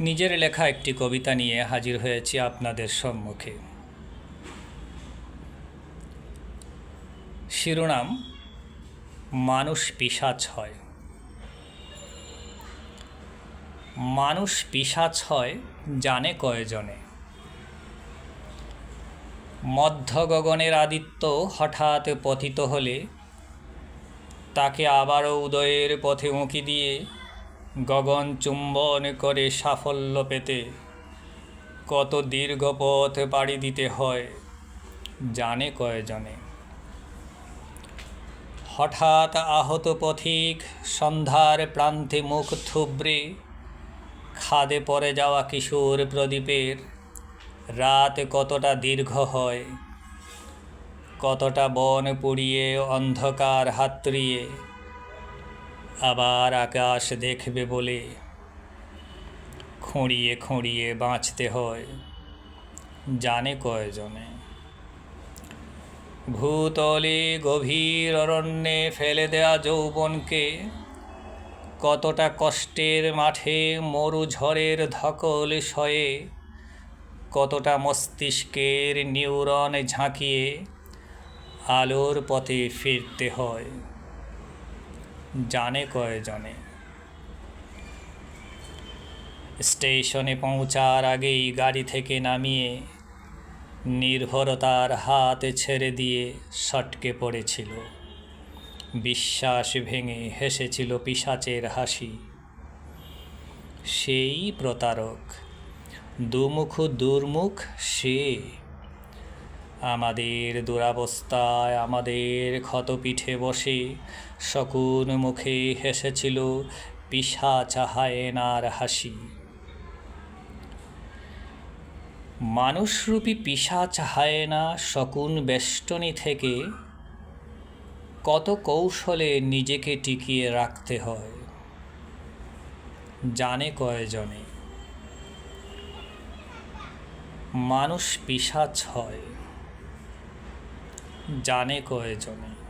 নিজের লেখা একটি কবিতা নিয়ে হাজির হয়েছি আপনাদের সম্মুখে। শিরোনাম, মানুষ পিশাচ হয়। মানুষ পিশাচ হয় জানে কয়জনে। মধ্য গগনের আদিত্য হঠাৎ পতিত হলে, তাকে আবারও উদয়ের পথে উঁকি দিয়ে গগন চুম্বন করে সাফল্য পেতে। কত দীর্ঘ পথ পাড়ি দিতে হয়, জানে কয়জনে। হঠাৎ আহত পথিক সন্ধ্যার প্রান্তে মুখ থুবড়ে, খাদে পড়ে যাওয়া কিশোর প্রদীপের। রাত কতটা দীর্ঘ হয়, কতটা বন পুড়িয়ে অন্ধকার হাতড়িয়ে আবার আকাশ দেখবে বলে খুঁড়িয়ে খুঁড়িয়ে বাঁচতে হয়। জানে কয়জনে। ভূতলে গভীর অরণ্যে ফেলে দেয়া যৌবনকে কতটা কষ্টের মাঠে মরু ঝড়ের ধকল সয়ে কতটা মস্তিষ্কের নিউরন ঝাঁকিয়ে আলোর পথে ফিরতে হয়। জানে কয়জনে স্টেশনে পৌঁছার আগেই গাড়ি থেকে নামিয়ে নির্ভরতার হাত ছেড়ে দিয়ে সটকে পড়েছিল। বিশ্বাস ভেঙে হেসেছিল পিসাচের হাসি। সেই প্রতারক, দুমুখ দুর্মুখ সে আমাদের দুরাবস্থায় আমাদের ক্ষতপিঠে বসে শকুন মুখে হেসেছিল পিসাচ হায়েনার হাসি। মানুষরূপী পিসাচ হায়েনা শকুন বেষ্টনী থেকে। কত কৌশলে নিজেকে টিকিয়ে রাখতে হয়। জানে কয়জনে। মানুষ পিসাচ হয়। জানে কয়জনে